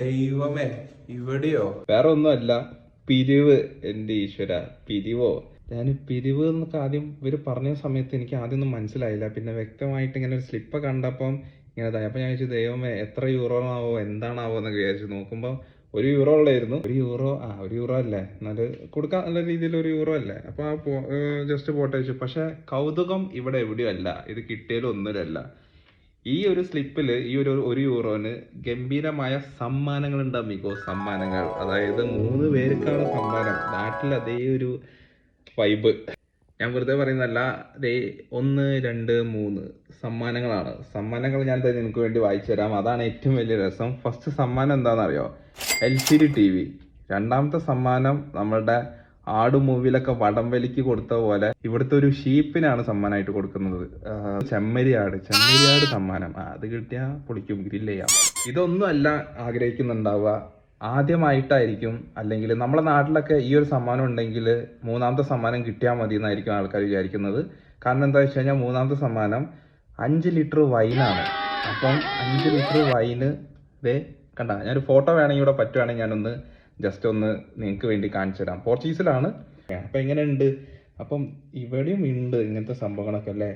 ദൈവമേ ഇവിടെയോ? വേറെ ഒന്നുമല്ല പിരിവ് എന്റെ ഈശ്വര. പിരിവോ? ഞാൻ പിരിവ് എന്നൊക്കെ ആദ്യം ഇവർ പറഞ്ഞ സമയത്ത് എനിക്ക് ആദ്യം ഒന്നും മനസ്സിലായില്ല. പിന്നെ വ്യക്തമായിട്ട് ഇങ്ങനെ ഒരു സ്ലിപ്പ് കണ്ടപ്പം ഇങ്ങനെ അപ്പൊ ഞാൻ ചോദിച്ചു ദൈവമേ എത്ര യൂറോ ആവോ? എന്താണാവോ? എന്നൊക്കെ വിചാരിച്ചു. നോക്കുമ്പോൾ ഒരു യൂറോ ഉള്ളായിരുന്നു ഒരു യൂറോ ആ ഒരു യൂറോ അല്ലേ? എന്നാൽ കൊടുക്കാൻ നല്ല രീതിയിൽ ഒരു യൂറോ അല്ലേ? അപ്പൊ ജസ്റ്റ് പോട്ടെ വെച്ചു പക്ഷെ കൗതുകം ഇവിടെ എവിടെയും അല്ല. ഇത് കിട്ടിയാലും ഒന്നുമില്ല ഈ ഒരു സ്ലിപ്പിൽ ഈ ഒരു ഒരു യൂറോന് ഗംഭീരമായ സമ്മാനങ്ങൾ ഉണ്ടാവും മികോ സമ്മാനങ്ങൾ. അതായത് മൂന്ന് പേർക്കാണ് സമ്മാനം. നാട്ടിൽ അതേ ഒരു വൈബ് ഞാൻ വെറുതെ പറയുന്നതല്ല ദേ ഒന്ന് രണ്ട് മൂന്ന് സമ്മാനങ്ങളാണ്. സമ്മാനങ്ങൾ ഞാൻ തന്നെ നിനക്ക് വേണ്ടി വായിച്ചു തരാം. അതാണ് ഏറ്റവും വലിയ രസം. ഫസ്റ്റ് സമ്മാനം എന്താണെന്നറിയോ? L C D T V. രണ്ടാമത്തെ സമ്മാനം നമ്മളുടെ ആട് മൂവിയിലൊക്കെ വടംവലിക്ക് കൊടുത്ത പോലെ ഇവിടുത്തെ ഒരു ഷീപ്പിനാണ് സമ്മാനമായിട്ട് കൊടുക്കുന്നത്. ആ, ചെമ്മരിയാട്. ചെമ്മരിയാട് സമ്മാനം. അത് കിട്ടിയാൽ പൊളിക്കും. ഗ്രില്ല് ചെയ്യാം. ഇതൊന്നും അല്ല ആഗ്രഹിക്കുന്നുണ്ടാവുക. ആദ്യമായിട്ടായിരിക്കും. അല്ലെങ്കിൽ നമ്മുടെ നാട്ടിലൊക്കെ ഈ ഒരു സമ്മാനം ഉണ്ടെങ്കിൽ മൂന്നാമത്തെ സമ്മാനം കിട്ടിയാൽ മതി എന്നായിരിക്കും ആൾക്കാർ വിചാരിക്കുന്നത്. കാരണം എന്താ വെച്ച് കഴിഞ്ഞാൽ മൂന്നാമത്തെ സമ്മാനം അഞ്ച് ലിറ്റർ വൈനാണ്. അപ്പം അഞ്ച് ലിറ്റർ വൈന് ദേ കണ്ട ഞാനൊരു ഫോട്ടോ വേണമെങ്കിൽ ഇവിടെ പറ്റുവാണെങ്കിൽ ഞാനൊന്ന് ജസ്റ്റ് ഒന്ന് നിങ്ങൾക്ക് വേണ്ടി കാണിച്ചു തരാം പോർച്ചുഗീസിലാണ്. അപ്പം എങ്ങനെയുണ്ട്? അപ്പം ഇവിടെയും ഉണ്ട് ഇങ്ങനത്തെ സംഭവങ്ങളൊക്കെ അല്ലേ?